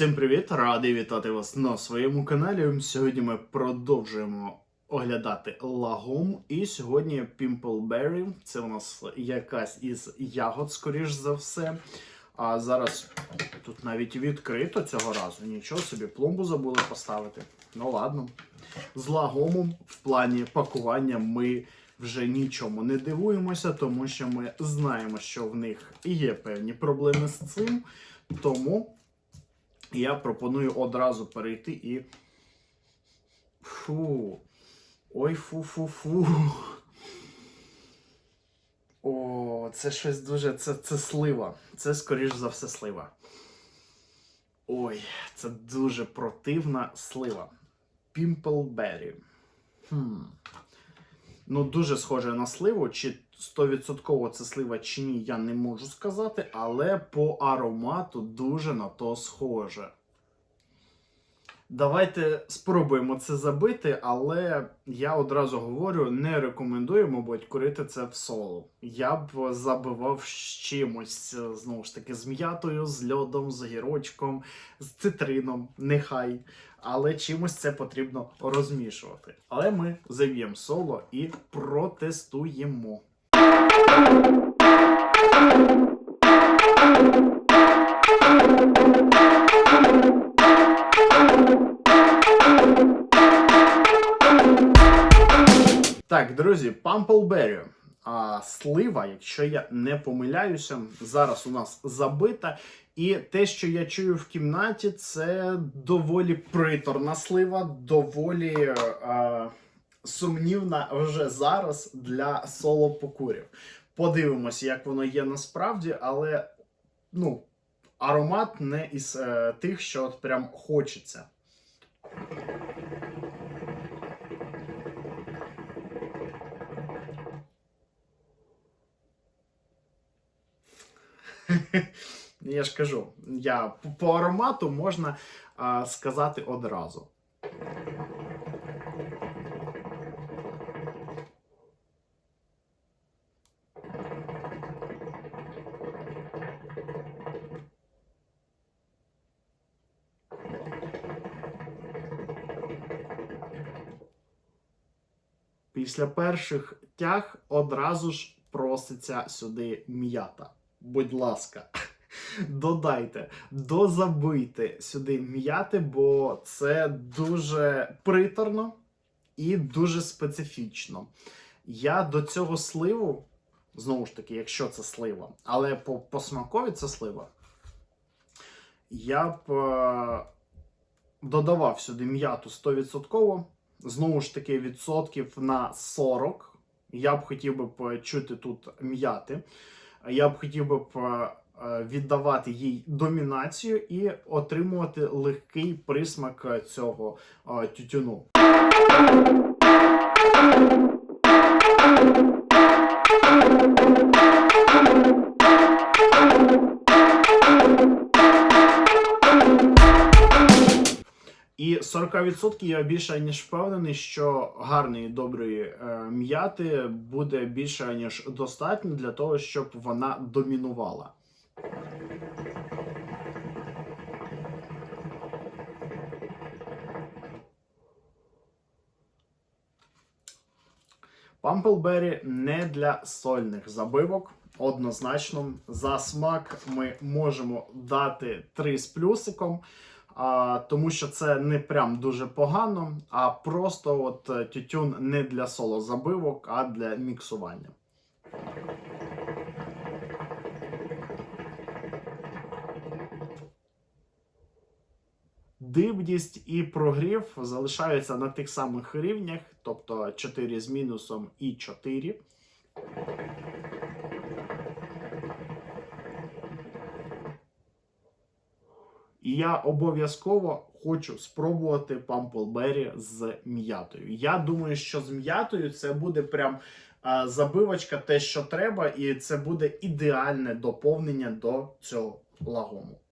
Всім привіт! Радий вітати вас на своєму каналі. Сьогодні ми продовжуємо оглядати лагом. І сьогодні Pimpleberry. Це у нас якась із ягод, скоріш за все. А зараз тут навіть відкрито цього разу. Нічого собі, пломбу забули поставити. Ну ладно. З лагомом в плані пакування ми вже нічому не дивуємося, тому що ми знаємо, що в них є певні проблеми з цим. Тому я пропоную одразу перейти і. Фу. Ой, фу-фу-фу. О, це щось дуже. Це, це слива. Це, скоріш за все, слива. Ой, це дуже противна слива. Pimpleberry. Хм. Ну, дуже схоже на сливу. Чи 100% це слива чи ні, я не можу сказати, але по аромату дуже на то схоже. Давайте спробуємо це забити, але я одразу говорю, не рекомендую, мабуть, курити це в соло. Я б забивав з чимось, знову ж таки, з м'ятою, з льодом, з гірочком, з цитрином, нехай. Але чимось це потрібно розмішувати. Але ми зав'ємо соло і протестуємо. Так, друзі, Памплбері. А, слива, якщо я не помиляюся, зараз у нас забита. І те, що я чую в кімнаті, це доволі приторна слива, доволі е, сумнівна вже зараз для соло-покурів. Подивимося, як воно є насправді, але ну, аромат не із е, тих, що от прям хочеться. Я ж кажу, я по- аромату можна а, сказати одразу. Після перших тяг одразу ж проситься сюди м'ята. Будь ласка, додайте, дозабийте сюди м'яти, бо це дуже приторно і дуже специфічно. Я до цього сливу, знову ж таки, якщо це слива, але по, по смакові це слива, я б е, додавав сюди м'яту 100%. Знову ж таки, відсотків на 40. Я б хотів би почути тут м'яти. Я б хотів би е, віддавати їй домінацію і отримувати легкий присмак е, цього е, тютюну. 40% я більше ніж впевнений, що гарної доброї е, м'яти буде більше ніж достатньо для того, щоб вона домінувала. Памплбері не для сольних забивок. Однозначно, за смак ми можемо дати 3 з плюсиком, а, тому що це не прям дуже погано, а просто от е, тютюн не для соло забивок, а для міксування. Дивність і прогрів залишаються на тих самих рівнях, тобто 4 з мінусом і 4. І я обов'язково хочу спробувати памплбері з м'ятою. Я думаю, що з м'ятою це буде прям а, забивочка, те, що треба, і це буде ідеальне доповнення до цього лагому.